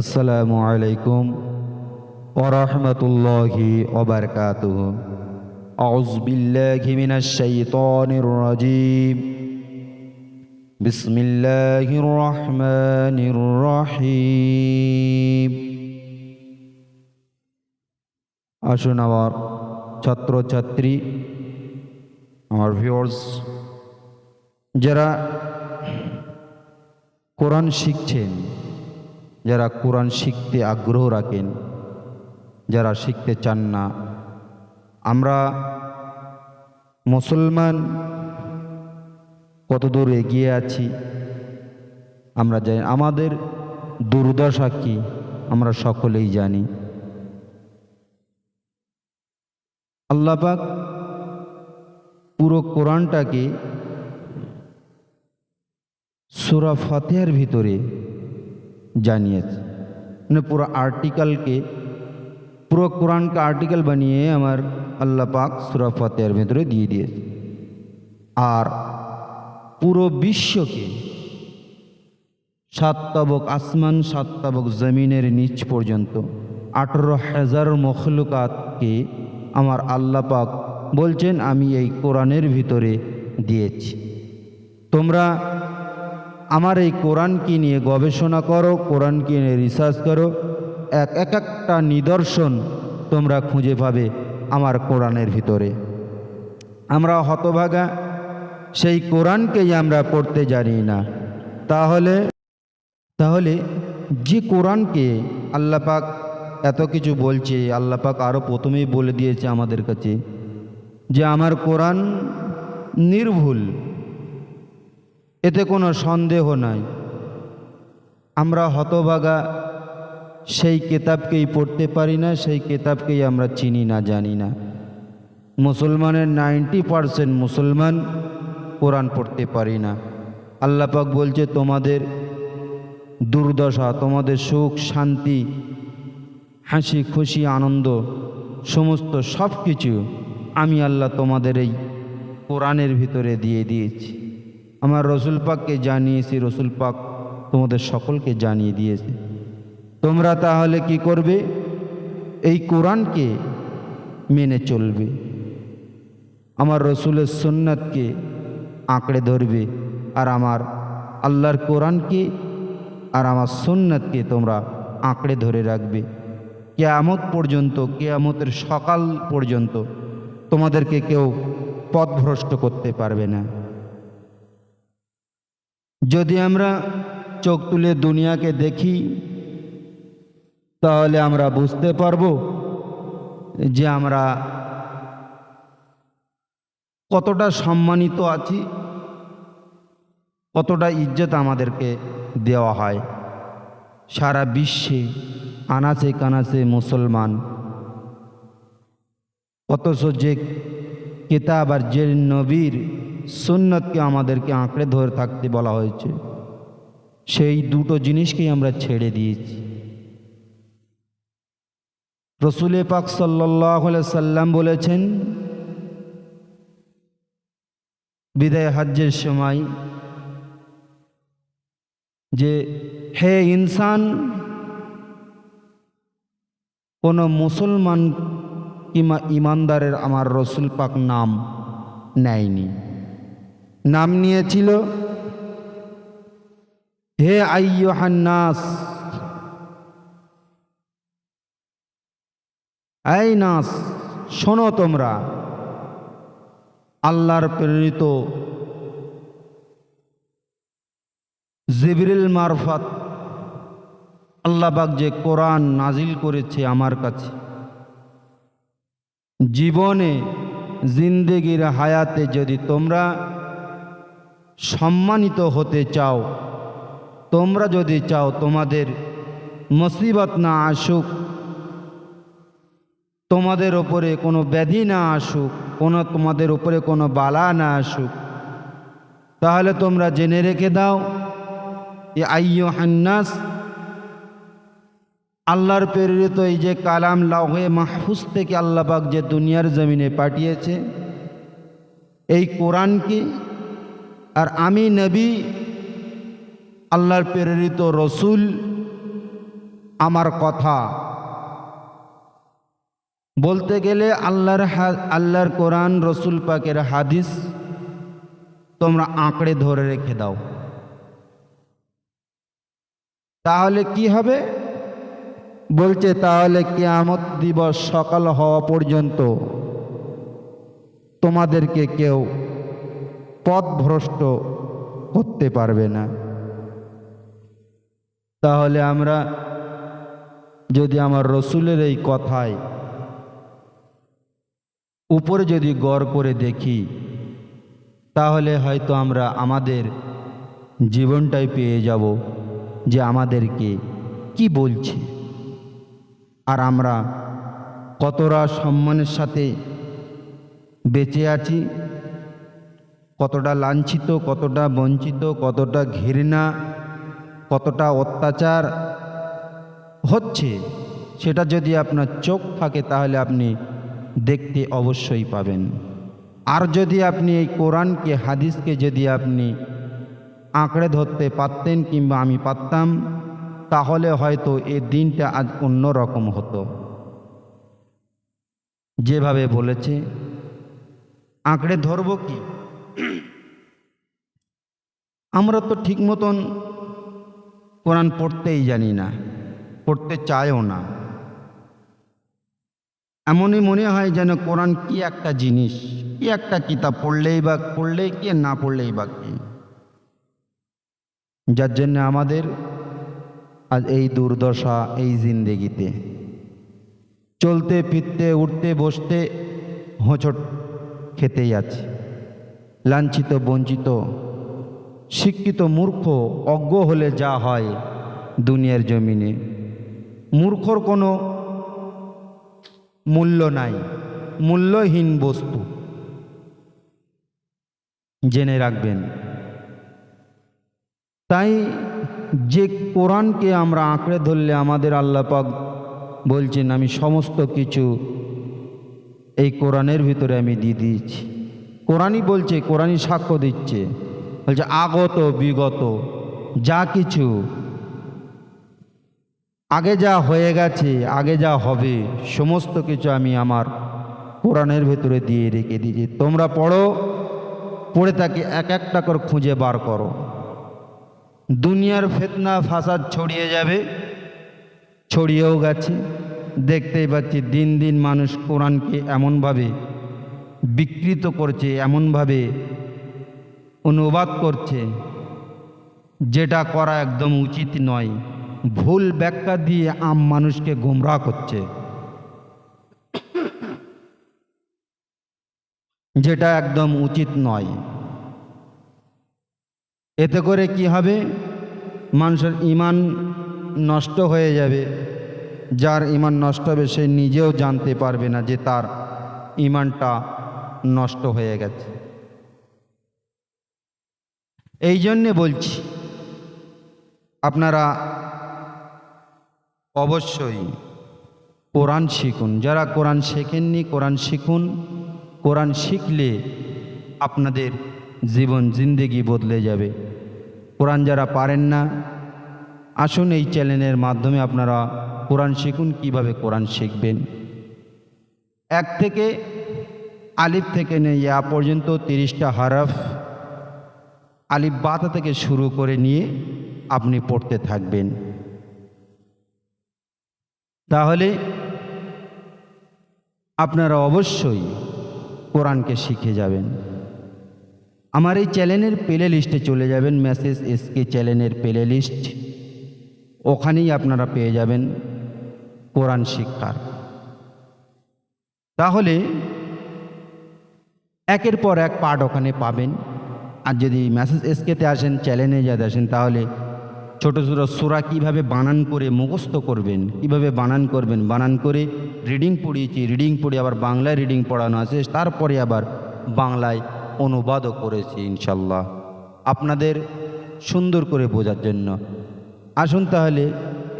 আসসালামু আলাইকুম ওরহমতুল্লাহি ওবরকাত আউজবিল্লাহি মিনাশ শাইতানির রাজিম। বিসমিল্লাহির রহমানির রহিম। আসুন আমার ছাত্রছাত্রী, আমার ভিউয়ার্স যারা কোরআন শিখছেন যারা কোরআন শিখতে আগ্রহ রাখেন, যারা শিখতে চান না। আমরা মুসলমান কত দূর এগিয়ে আছি? আমরা জানি, আমাদের দুর্দশা কি? আমরা সকলেই জানি। আল্লাপাক পুরো কোরআনটাকে সুরা ফাতেহার ভিতরে জানিয়েছে মানে পুরো আর্টিকেলকে পুরো কোরআনকে আর্টিকেল বানিয়ে আমার আল্লাহ পাক সুরা ফাতেহার ভিতরে দিয়ে দিয়েছে আর পুরো বিশ্বকে সাত তবক আসমান সাত তবক জমিনের নিচ পর্যন্ত আঠেরো হাজার মখলুকাতকে আমার আল্লাহ পাক বলছেন আমি এই কোরআনের ভিতরে দিয়েছি তোমরা আমার এই কোরআনকে নিয়ে গবেষণা করো কোরআনকে নিয়ে রিসার্চ করো? এক এক একটা নিদর্শন তোমরা খুঁজে পাবে আমার কোরআনের ভিতরে। আমরা হতভাগা, সেই কোরআনকেই আমরা পড়তে জানি না। তাহলে তাহলে যে কোরআনকে আল্লাপাক এত কিছু বলছে আল্লাপাক আরও প্রথমেই বলে দিয়েছে আমাদের কাছে, যে আমার কোরআন নির্ভুল। এতে কোনো সন্দেহ নাই। আমরা হতভাগা সেই কেতাবকেই পড়তে পারি না, সেই কেতাবকেই আমরা চিনি না, জানি না। মুসলমানের নাইনটি পারসেন্ট মুসলমান কোরআন পড়তে পারি না। আল্লাপাক বলছে, তোমাদের দুর্দশা, তোমাদের সুখ, শান্তি, হাসি, খুশি, আনন্দ, সমস্ত সব কিছু আমি আল্লাহ তোমাদের এই কোরআনের ভিতরে দিয়ে দিয়েছি। আমার রসুল পাককে জানিয়েছি, রসুল পাক তোমাদের সকলকে জানিয়ে দিয়েছে। তোমরা তাহলে কি করবে? এই কোরআনকে মেনে চলবে। আমার রসুলের সুন্নাতকে আঁকড়ে ধরবে। আর আমার আল্লাহর কোরআনকে আর আমার সুন্নাতকে তোমরা আঁকড়ে ধরে রাখবে। কেয়ামত পর্যন্ত, কেয়ামতের সকাল পর্যন্ত তোমাদেরকে কেউ পথভ্রষ্ট করতে পারবে না। যদি আমরা চোখ তুলে দুনিয়াকে দেখি, তাহলে আমরা বুঝতে পারব যে আমরা কতটা সম্মানিত আছি, কতটা ইজ্জত আমাদেরকে দেওয়া হয়। সারা বিশ্বে আনাচে কানাচে মুসলমান, অথচ যে কেতাব আর যে নবীর সুন্নতকে আমাদেরকে আঁকড়ে ধরে থাকতে বলা হয়েছে। সেই দুটো জিনিসকেই আমরা ছেড়ে দিয়েছি। রসুলে পাক সাল্লাহ সাল্লাম বলেছেন, বিদায় হজ্জের সময় যে হে ইনসান, কোনো মুসলমান কিংবা ইমানদারের আমার রসুল পাক নাম নেয়নি। নাম নিয়েছিল হে আইয়হান্নাস এই নাস, শোনো তোমরা। আল্লাহর প্রেরিত জিবরিল মারফত আল্লাহবাক যে কোরআন নাজিল করেছে আমার কাছে, জীবনে জিন্দেগির হায়াতে যদি তোমরা সম্মানিত হতে চাও, তোমরা যদি চাও তোমাদের মুসিবত না আসুক, তোমাদের ওপরে কোনো ব্যাধি না আসুক, কোনো তোমাদের ওপরে কোনো বালা না আসুক, তাহলে তোমরা জেনে রেখে দাও এ আইয় হান্নাস আল্লাহর প্রেরিত এই যে কালাম লাহে মাহফুজ থেকে আল্লাপাক যে দুনিয়ার জমিনে পাঠিয়েছে, এই কোরআনকে আর আমি নবী, আল্লাহর প্রেরিত রসুল, আমার কথা। বলতে গেলে আল্লাহর আল্লাহর কোরআন, রসুল পাকের হাদিস তোমরা আঁকড়ে ধরে রেখে দাও। তাহলে কি হবে? বলছে, তাহলে কিয়ামত দিবস সকাল হওয়া পর্যন্ত তোমাদেরকে কেউ পথভ্রষ্ট করতে পারবে না। তাহলে আমরা যদি আমার রসুলের এই কথায় উপরে যদি গড় করে দেখি, তাহলে হয়তো আমরা আমাদের জীবনটাই পেয়ে যাব যে আমাদেরকে কি বলছে। আর আমরা কতটা সম্মানের সাথে বেঁচে আছি কতটা লাঞ্ছিত, কতটা বঞ্চিত, কতটা ঘৃণা, কতটা অত্যাচার হচ্ছে, সেটা যদি আপনার চোখ থাকে তাহলে আপনি দেখতে অবশ্যই পাবেন। আর যদি আপনি এই কোরআনকে, হাদিসকে যদি আপনি আঁকড়ে ধরতে পারতেন কিংবা আমি পারতাম, তাহলে হয়তো এ দিনটা আজ অন্য রকম হতো। যেভাবে বলেছে, আঁকড়ে ধরব কি? আমরা তো ঠিক মতন কোরআন পড়তেই জানি না, পড়তে চায়ও না। এমনই মনে হয় যেন কোরআন কি একটা জিনিস, কি একটা কিতাব, পড়লেই বা পড়লেই কি, না পড়লেই বা কি। যার জন্য আমাদের আজ এই দুর্দশা, এই জিন্দেগিতে চলতে, ফিরতে, উঠতে, বসতে হোঁচট খেতেই আছে। লাঞ্ছিত, বঞ্চিত শিক্ষিত মূর্খ অজ্ঞ হলে যা হয় দুনিয়ার জমিনে। মূর্খর কোনো মূল্য নাই, মূল্যহীন বস্তু। জেনে রাখবেন। তাই যে কোরআনকে আমরা আঁকড়ে ধরলে আমাদের আল্লাপাক বলছেন, আমি সমস্ত কিছু এই কোরআনের ভিতরে আমি দিয়ে দিয়েছি। কোরআনই বলছে, কোরআনই সাক্ষ্য দিচ্ছে। বলছে, আগত, বিগত, যা কিছু। আগে যা হয়ে গেছে, আগে যা হবে, সমস্ত কিছু আমি আমার কোরআনের ভেতরে দিয়ে রেখে দিয়েছি। তোমরা পড়ো, পড়ে তাকে এক একটা করে খুঁজে বার করো। দুনিয়ার ফেতনা, ফাসাদ ছড়িয়ে যাবে, ছড়িয়েও গেছে। দেখতেই পাচ্ছি, দিন দিন মানুষ কোরআনকে এমনভাবে বিকৃত করছে, এমনভাবে অনুবাদ করছে, যেটা করা একদম উচিত নয়। ভুল ব্যাখ্যা দিয়ে আম মানুষকে গোমরাহ করছে। যেটা একদম উচিত নয়। এতে করে কি হবে? মানুষের ইমান নষ্ট হয়ে যাবে। যার ইমান নষ্ট হবে, সে নিজেও জানতে পারবে না যে তার ইমানটা নষ্ট হয়ে গেছে। এই জন্যে বলছি, আপনারা অবশ্যই কোরআন শিখুন। যারা কোরআন শেখেননি, কোরআন শিখুন। কোরআন শিখলে আপনাদের জীবন, জিন্দেগি বদলে যাবে। কোরআন যারা পারেন না, আসুন এই চ্যানেলের মাধ্যমে আপনারা কোরআন শিখুন, কীভাবে কোরআন শিখবেন। এক থেকে আলিফ থেকে নেই ইয়া পর্যন্ত তিরিশটা হারফ আলিফ থেকে শুরু করে নিয়ে আপনি পড়তে থাকবেন। তাহলে আপনারা অবশ্যই কোরআনকে শিখে যাবেন। আমার এই চ্যানেলের প্লে লিস্টে চলে যাবেন, মেসেজ এসকে চ্যানেলের প্লে লিস্ট ওখানেই আপনারা পেয়ে যাবেন কোরআন শিক্ষার। তাহলে একের পর এক পার্ট ওখানে পাবেন। আর যদি মেসেজ এসকেতে আসেন চ্যানেলে যাতে আসেন, তাহলে ছোটো ছোটো সুরা কীভাবে বানান করে মুখস্থ করবেন, কীভাবে বানান করবেন, বানান করে রিডিং পড়িয়েছি রিডিং পড়ে আবার বাংলায় রিডিং পড়ানো আছে, তারপরে আবার বাংলায় অনুবাদও করেছি, ইনশাল্লাহ। আপনাদের সুন্দর করে বোঝার জন্য। আসুন তাহলে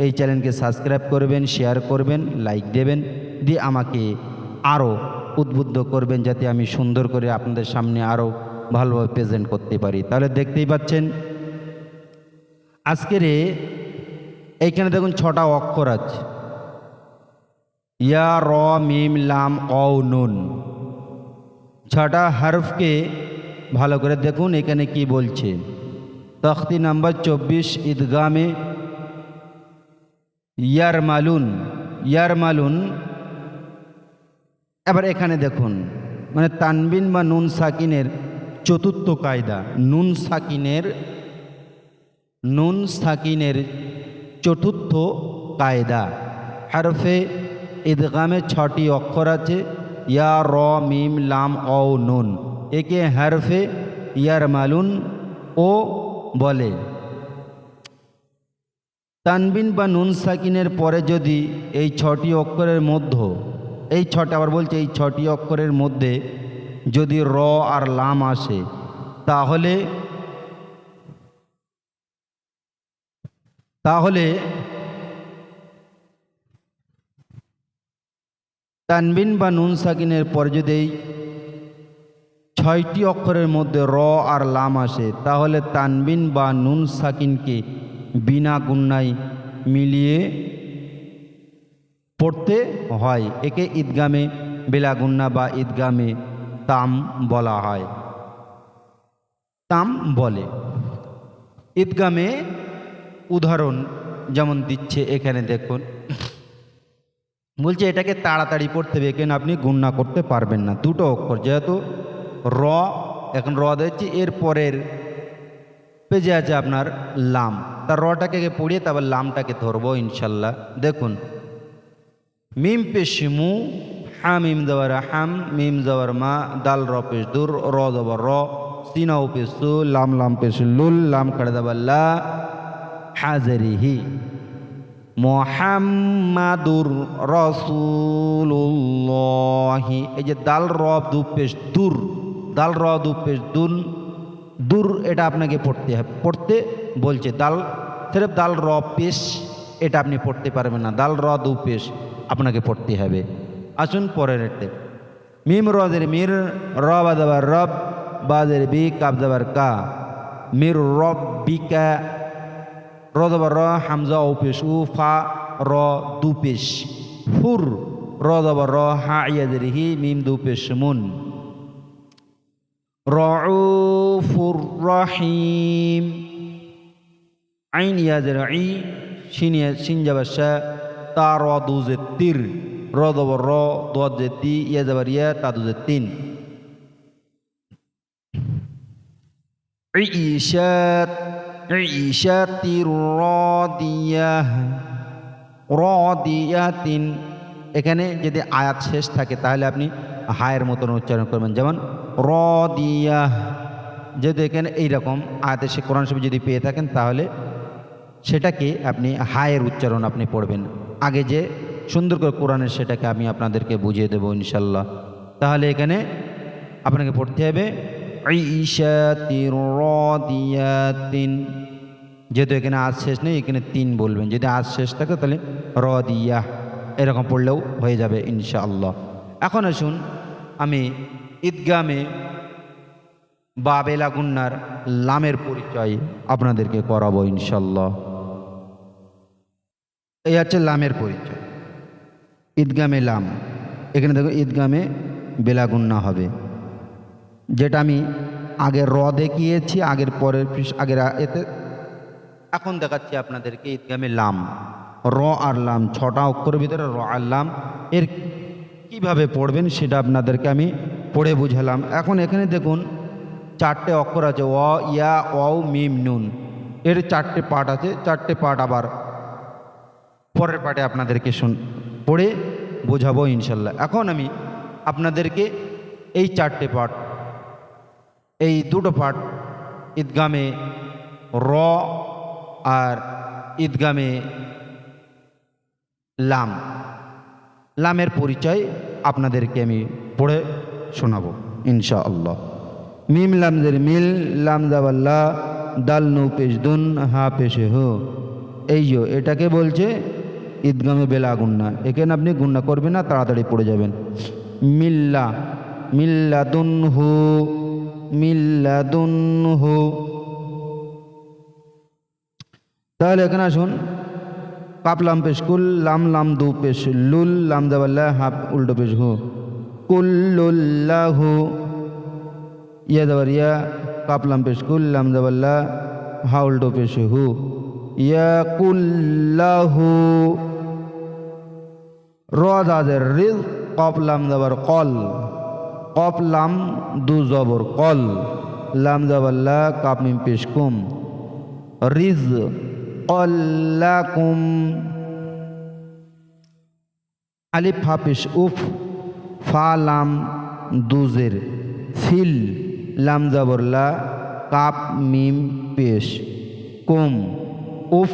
এই চ্যানেলকে সাবস্ক্রাইব করবেন শেয়ার করবেন লাইক দেবেন, দিয়ে আমাকে আরও উদ্বুদ্ধ করবেন, যাতে আমি সুন্দর করে আপনাদের সামনে আরও ভালোভাবে প্রেজেন্ট করতে পারি। তাহলে দেখতেই পাচ্ছেন, আজকের এইখানে দেখুন ছটা অক্ষর আছে। ইয়া, র, মিম, লাম অ নুন। ছটা হরফকে ভালো করে দেখুন, এখানে কি বলছে। তখতি নাম্বার চব্বিশ, ঈদগামে ইয়ার মালুন ইয়ার মালুন এবার এখানে দেখুন মানে তানবিন বা নুন সাকিনের চতুর্থ কায়দা, নুন সাকিনের নুন সাকিনের চতুর্থ কায়দা। হারফে ঈদগামে ছটি অক্ষর আছে, ইয়া, র, মিম, লাম অ নুন। একে হারফে ইয়ার মালুন, ও বলে। তানবিন বা নুন সাকিনের পরে যদি এই ছটি অক্ষরের মধ্যে, এই ছটা আবার বলছে এই ছটি অক্ষরের মধ্যে যদি র আর লাম আসে, তাহলে তাহলে তানবিন বা নুন সাকিনের পরে যদি ছয়টি অক্ষরের মধ্যে র আর লাম আসে, তাহলে তানবিন বা নুন সাকিনকে বিনা গুন্নায় মিলিয়ে পড়তে হয়। একে ঈদগামে বেলাগুন্না বা ঈদগামে তাম বলা হয়। তাম বলে। ঈদগামে উদাহরণ যেমন দিচ্ছে এখানে দেখুন। বলছে এটাকে তাড়াতাড়ি পড়তে হবে, এখানে আপনি গুন্না করতে পারবেন না। দুটো অক্ষর, যেহেতু র, এখন র দিচ্ছি এর পরের পেজে আছে আপনার লাম। তার রটাকে পড়িয়ে তারপর লামটাকে ধরবো ইনশাল্লাহ। দেখুন, মিম পেশ মু হা দেওয়ার হাম, মিম দেওয়ার মা, দাল র পেশ দুর, র দেওয়ার র সিনাও পেশ সু, লাম লাম পেশ লুল, লাম কাড়ে দেওয়ার লা, হাজারিহি। মোহাম্মাদুর রসুল্লাহি এই যে দাল রব দু পেশ দূর, দাল র দু পেশ দুন, দূর এটা আপনাকে পড়তে হবে। পড়তে বলছে দাল, সেরেফ দাল র পেশ এটা আপনি পড়তে পারবেন না, দাল র দু পেশ আপনাকে পড়তে হবে। আসুন পরের এতে মিম রদের মির র বাদাবার রব, বাদের বি কাব দাবার কা। মির রব বিকা র দাবার র হামজা ও পেশ উ ফা র, দু পেশ। ফুর র দাবার র, হা ইয়াদের হি মিম দু পেশ, মুন। রউফুর রহিম। আইন ইয়াজের আই সিনিয়া সিনজাবাসা তা র দুজে তির। র দবর র দোয়াজে তি, ইয়া যাবার ইয়া, তা দুজে তিন। ঈশাত ঈশাতির রাদিয়াহ রাদিয়াতিন। এখানে যদি আয়াত শেষ থাকে, তাহলে আপনি হায়ের মতন উচ্চারণ করবেন। যেমন র রদিয়াহ যেহেতু এখানে এইরকম আয়াতে সে কোরআন শরীফ যদি পেয়ে থাকেন, তাহলে সেটাকে আপনি হায়ের উচ্চারণ আপনি পড়বেন। আগে যে সুন্দর করে কোরআনের সেটাকে আমি আপনাদেরকে বুঝিয়ে দেবো ইনশাল্লাহ। তাহলে এখানে আপনাকে পড়তে হবে যেহেতু এখানে আজ শেষ নেই, এখানে তিন বলবেন। যদি আজ শেষ থাকে তাহলে র দিয়া এরকম পড়লেও হয়ে যাবে ইনশাআল্লাহ। এখন আসুন আমি ঈদগামে বাবেলা গুন্নার লামের পরিচয় আপনাদেরকে করাবো ইনশাল্লাহ এই হচ্ছে লামের পরিচয়। ঈদগামে লাম। এখানে দেখো ঈদগামে বেলাগুন্না হবে। যেটা আমি আগে র দেখিয়েছি, আগের পরের আগের এতে এখন দেখাচ্ছি আপনাদেরকে ঈদগামে লাম। র আর লাম, ছটা অক্ষরের ভিতরে র আর লাম। এর কীভাবে পড়বেন সেটা আপনাদেরকে আমি পড়ে বুঝালাম। এখন এখানে দেখুন, চারটে অক্ষর আছে অ ইয়া অ মিম, নুন। এর চারটে পার্ট আছে, চারটে পার্ট আবার পরের পার্টে আপনাদেরকে শুন পড়ে বোঝাবো ইনশাল্লাহ। এখন আমি আপনাদেরকে এই চারটে পার্ট এই দুটো পার্ট ঈদগামে র আর ঈদগামে লাম। লামের পরিচয় আপনাদেরকে আমি পড়ে শোনাবো ইনশা আল্লাহ মিম লামজের মিল, লাম জাবাল্লা দাল নু পেশ দুন, হা পেশে হো। এই যো, এটাকে বলছে ঈদগামে বেলা গুন্না। এখানে আপনি গুন্না করবেন না, তাড়াতাড়ি পড়ে যাবেন। মিল্লা মিল্লা দুন হু মিল্লা দুন হু। তাহলে এখানে আসুন। কাপ লাম পেশ কুল, লাম লাম দু পেশ লুল, লাম দাবাল্লা হাফ উল্টো পেশ হু। কুল্লুল্লাহু ইয়া দাবার ইয়া, কাপ লাম পেশ কুল, লাম দাবাল্লা হা উল্টো পেশ হু। ইয়া কুল্লাহু র দাদের রিজ কপ লাম দাবার কল। কপলাম দু, জবর, কল। লাম দাবাল্লা কাপ মিম, পেশ, কুম। রিজ কল্লাকুম আলিফ হাফিস উফ। ফা, লাম দুজের ফিল, লাম জাবরলা কাপ মিম, পেশ, কুম। উফ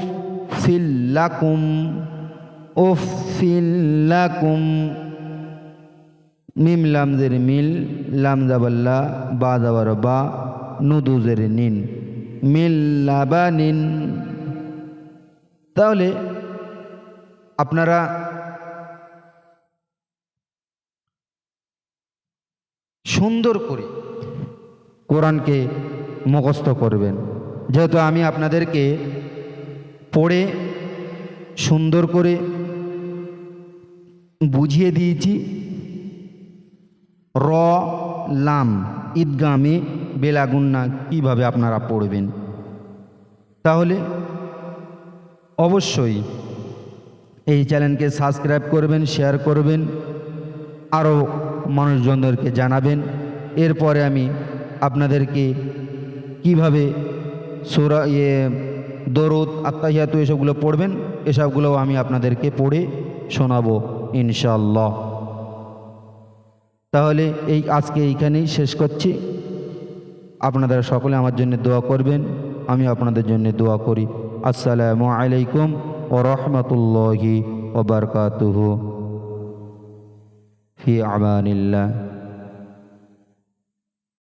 ফিল্লাকুম উফ ফিল্লাকুম মিম লামজের মিল, লাম জাবাল্লা বা জাবার বা নুদুজের নিন। মিল লাবা নিন। তাহলে আপনারা সুন্দর করে কোরআনকে মুখস্থ করবেন। যেহেতু আমি আপনাদেরকে পড়ে সুন্দর করে বুঝিয়ে দিয়েছি। র, লাম, ঈদগামে বেলাগুন্না কীভাবে আপনারা পড়বেন? তাহলে অবশ্যই এই চ্যানেলকে সাবস্ক্রাইব করবেন, শেয়ার করবেন আরও মানুষজনদেরকে জানাবেন। এরপরে আমি আপনাদেরকে কীভাবে সোরা ইয়ে দরদ আত্মাহিয়াতু এসবগুলো পড়বেন, এসবগুলোও আমি আপনাদেরকে পড়ে শোনাবো। ইনশাল্লাহ তাহলে এই আজকে এইখানেই শেষ করছি। আপনারা সকলে আমার জন্য দোয়া করবেন, আমি আপনাদের জন্য দোয়া করি। আসসালামু আলাইকুম ও রহমতুল্লাহি ওবরকাতুহু ফি আমানিল্লাহ।